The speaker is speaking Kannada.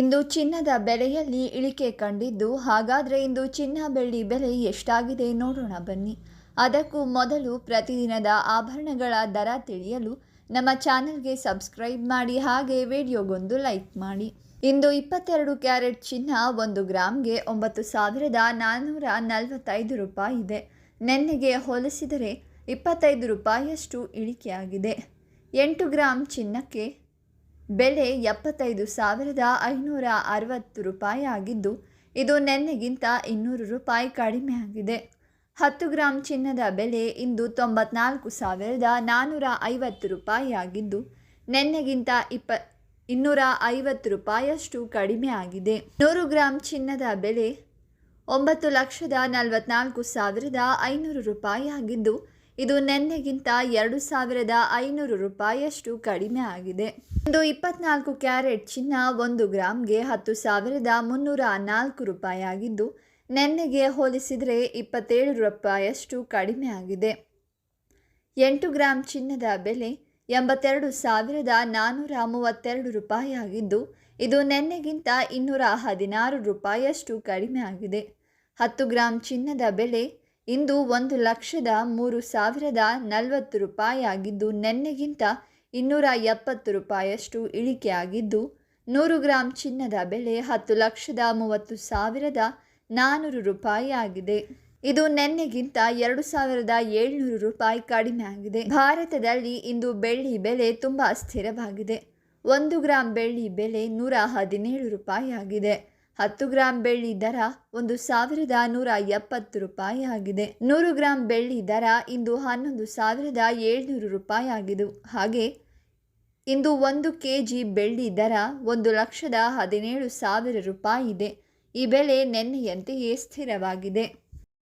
ಇಂದು ಚಿನ್ನದ ಬೆಲೆಯಲ್ಲಿ ಇಳಿಕೆ ಕಂಡಿದ್ದು, ಹಾಗಾದರೆ ಇಂದು ಚಿನ್ನ ಬೆಳ್ಳಿ ಬೆಲೆ ಎಷ್ಟಾಗಿದೆ ನೋಡೋಣ ಬನ್ನಿ. ಅದಕ್ಕೂ ಮೊದಲು ಪ್ರತಿದಿನದ ಆಭರಣಗಳ ದರ ತಿಳಿಯಲು ನಮ್ಮ ಚಾನೆಲ್ಗೆ ಸಬ್ಸ್ಕ್ರೈಬ್ ಮಾಡಿ, ಹಾಗೆ ವಿಡಿಯೋಗೊಂದು ಲೈಕ್ ಮಾಡಿ. ಇಂದು ಇಪ್ಪತ್ತೆರಡು ಕ್ಯಾರೆಟ್ ಚಿನ್ನ ಒಂದು ಗ್ರಾಮ್ಗೆ ಒಂಬತ್ತು ಸಾವಿರದ ನಾನ್ನೂರ ನಲವತ್ತೈದು ರೂಪಾಯಿ ಇದೆ. ನೆನ್ನೆಗೆ ಹೋಲಿಸಿದರೆ ಇಪ್ಪತ್ತೈದು ರೂಪಾಯಿಯಷ್ಟು ಇಳಿಕೆಯಾಗಿದೆ. ಎಂಟು ಗ್ರಾಮ್ ಚಿನ್ನಕ್ಕೆ ಬೆಲೆ ಎಪ್ಪತ್ತೈದು ಸಾವಿರದ ಐನೂರ ಅರವತ್ತು ರೂಪಾಯಿ ಆಗಿದ್ದು, ಇದು ನಿನ್ನೆಗಿಂತ ಇನ್ನೂರು ರೂಪಾಯಿ ಕಡಿಮೆ ಆಗಿದೆ. ಹತ್ತು ಗ್ರಾಂ ಚಿನ್ನದ ಬೆಲೆ ಇಂದು ತೊಂಬತ್ನಾಲ್ಕು ಸಾವಿರದ ನಾನ್ನೂರ ಐವತ್ತು ರೂಪಾಯಿ ಆಗಿದ್ದು, ನಿನ್ನೆಗಿಂತ ಇಪ್ಪ, ಇನ್ನೂರ ಐವತ್ತು ರೂಪಾಯಿಯಷ್ಟು ಕಡಿಮೆ ಆಗಿದೆ. ನೂರು ಗ್ರಾಂ ಚಿನ್ನದ ಬೆಲೆ ಒಂಬತ್ತು ಲಕ್ಷದ ನಲವತ್ನಾಲ್ಕು ಸಾವಿರದ ಐನೂರು ರೂಪಾಯಿ ಆಗಿದ್ದು ಇದು ನಿನ್ನೆಗಿಂತ ಎರಡು ಸಾವಿರದ ಐನೂರು ರೂಪಾಯಿಯಷ್ಟು ಕಡಿಮೆ ಆಗಿದೆ. ಇಂದು ಇಪ್ಪತ್ನಾಲ್ಕು ಕ್ಯಾರೆಟ್ ಚಿನ್ನ ಒಂದು ಗ್ರಾಮ್ಗೆ ಹತ್ತು ಸಾವಿರದ ಮುನ್ನೂರ ನಾಲ್ಕು ರೂಪಾಯಿ ಆಗಿದ್ದು ನಿನ್ನೆಗೆ ಹೋಲಿಸಿದರೆ ಇಪ್ಪತ್ತೇಳು ರೂಪಾಯಿಯಷ್ಟು ಕಡಿಮೆ ಆಗಿದೆ. ಎಂಟು ಗ್ರಾಂ ಚಿನ್ನದ ಬೆಲೆ ಎಂಬತ್ತೆರಡು ಸಾವಿರದ ನಾನ್ನೂರ ಮೂವತ್ತೆರಡು ರೂಪಾಯಿ ಆಗಿದ್ದು ಇದು ನಿನ್ನೆಗಿಂತ ಇನ್ನೂರ ಹದಿನಾರು ರೂಪಾಯಿಯಷ್ಟು ಕಡಿಮೆ ಆಗಿದೆ. ಹತ್ತು ಗ್ರಾಂ ಚಿನ್ನದ ಬೆಲೆ ಇಂದು ಒಂದು ಲಕ್ಷದ ಮೂರು ಸಾವಿರದ ನಲವತ್ತು ರೂಪಾಯಿ ಆಗಿದ್ದು ನೆನ್ನೆಗಿಂತ ಇನ್ನೂರ ಎಪ್ಪತ್ತು ರೂಪಾಯಿಯಷ್ಟು ಇಳಿಕೆಯಾಗಿದ್ದು, ನೂರು ಗ್ರಾಂ ಚಿನ್ನದ ಬೆಲೆ ಹತ್ತು ಲಕ್ಷದ ಮೂವತ್ತು ಸಾವಿರದ ನಾನ್ನೂರು ರೂಪಾಯಿ ಆಗಿದೆ ಇದು ನೆನ್ನೆಗಿಂತ ಎರಡು ಸಾವಿರದ ಏಳ್ನೂರು ರೂಪಾಯಿ ಕಡಿಮೆ ಆಗಿದೆ. ಭಾರತದಲ್ಲಿ ಇಂದು ಬೆಳ್ಳಿ ಬೆಲೆ ತುಂಬ ಸ್ಥಿರವಾಗಿದೆ. ಒಂದು ಗ್ರಾಂ ಬೆಳ್ಳಿ ಬೆಲೆ ನೂರ ಹದಿನೇಳು ರೂಪಾಯಿ ಆಗಿದೆ ಹತ್ತು ಗ್ರಾಂ ಬೆಳ್ಳಿ ದರ ಒಂದು ಸಾವಿರದ ನೂರ ಎಪ್ಪತ್ತು ರೂಪಾಯಿ ಆಗಿದೆ. ನೂರು ಗ್ರಾಂ ಬೆಳ್ಳಿ ದರ ಇಂದು ಹನ್ನೊಂದು ಸಾವಿರದ ಏಳ್ನೂರು ರೂಪಾಯಿ ಆಗಿದೆ ಹಾಗೆ ಇಂದು ಒಂದು ಕೆ ಜಿ ಬೆಳ್ಳಿ ದರ ಒಂದು ಲಕ್ಷದ ಹದಿನೇಳು ಸಾವಿರ ರೂಪಾಯಿ ಇದೆ. ಈ ಬೆಲೆ ನೆನ್ನೆಯಂತೆಯೇ ಸ್ಥಿರವಾಗಿದೆ.